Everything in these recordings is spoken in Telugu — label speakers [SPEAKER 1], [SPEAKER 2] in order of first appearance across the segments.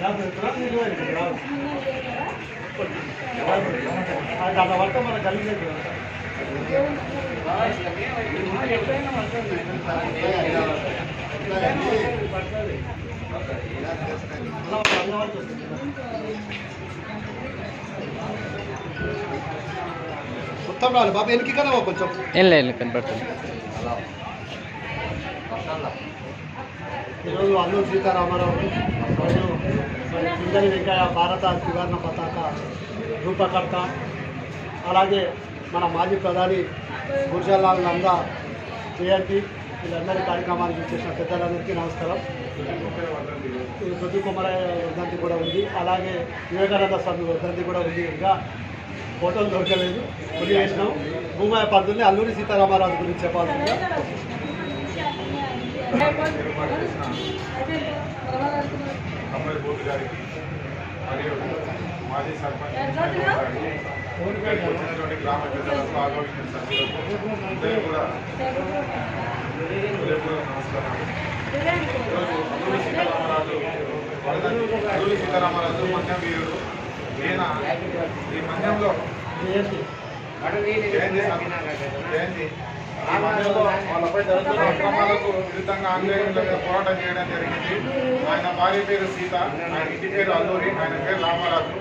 [SPEAKER 1] దాని వల్ల మన కలిగేది మొత్తం రాలి బాబు వెనక్కి కదా కొంచెం.
[SPEAKER 2] ఏం లేదు కనపడుతుంది.
[SPEAKER 1] ఈరోజు అల్లూరు సీతారామారావు మరియు వెంకయ్య భారత త్రివర్ణ పతాక రూపకర్త. అలాగే మన మాజీ ప్రధాని గుర్జాలాల్ నందా జయంతి. వీళ్ళందరి కార్యక్రమానికి చేసిన పెద్దలందరికీ నమస్కారం. ఈ కుమారయ్య వర్ధంతి కూడా ఉంది. అలాగే వివేకానంద స్వామి వర్ధంతి కూడా ఉంది. ఇంకా ఫోటోలు దొరకలేదు. కొన్ని వేసినాం భూమాయ పంతుల్ని అల్లూరి సీతారామరాజు గురించి చెప్పాల్సిందిగా
[SPEAKER 3] గారికి మరియు మాజీ సర్పంచ్ గారికి, వచ్చినటువంటి గ్రామ పెద్దలకు ఆగమించిన సభ్యులకు అందరూ కూడా నమస్కారాలు. ఈరోజు అల్లూరి సీతారామరాజు. అల్లూరి సీతారామరాజు మన్యం వీరుడు ఈయన ఈ మన్యంలో
[SPEAKER 1] జయంతి.
[SPEAKER 3] జయంతి. సం- వాళ్ళపై జరుగుతున్న అక్రమాలకు విరుద్ధంగా ఆంగ్లేయుల మీద పోరాటం చేయడం జరిగింది ఆయన భార్య పేరు సీత ఆయన ఇంటి పేరు అల్లూరి ఆయన పేరు రామరాజు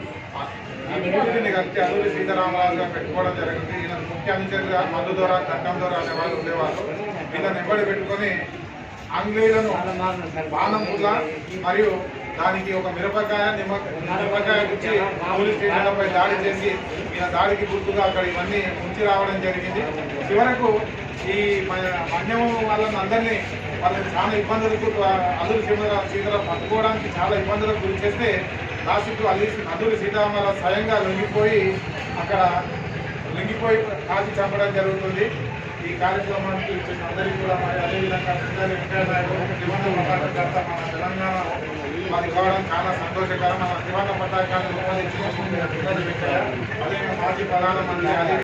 [SPEAKER 3] ఈ మూడింటిని కలిసి అల్లూరి సీతారామరాజుగా పెట్టుకోవడం జరిగింది ఈయన ముఖ్య అనుచరులుగా మల్లు ద్వారా చట్టం ద్వారా అనేవాళ్ళు ఉండేవాళ్ళు వీళ్ళని వెంబడి పెట్టుకొని ఆంగ్లేయులను బాణం మరియు దానికి ఒక మిరపకాయ నిమ్మ నిమ్మకాయ గుచ్చి పోలీస్ స్టేషన్లపై దాడి చేసి ఈయన దాడికి గుర్తుగా అక్కడ ఇవన్నీ ఉంచి రావడం జరిగింది. చివరకు ఈ మన్యం వాళ్ళని అందరినీ వాళ్ళకి చాలా ఇబ్బందులకు అల్లూరి సీతారా సీతారాం పట్టుకోవడానికి చాలా ఇబ్బందులకు గురి చేస్తే లాస్ట్కు అల్లి అల్లూరి సీతారామరావు స్వయంగా లొంగిపోయి అక్కడ లొంగిపోయి కాల్చి చంపడం జరుగుతుంది. ఈ కార్యక్రమానికి ఇచ్చిన అందరికీ కూడా మరి అదేవిధంగా వెంకయ్య నాయుడు త్రివర్ణ మన తెలంగాణ మాది కావడం చాలా సంతోషకరం. మన త్రివర్ణ పతాకాన్ని వెంకయ్య అదే మాజీ ప్రధానమంత్రి అదే.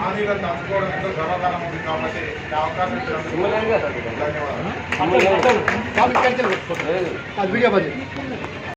[SPEAKER 3] హామీలను తప్పుకోవడం ఎంతో గర్వకాలం ఉంది కాబట్టి ఈ అవకాశం ధన్యవాదాలు.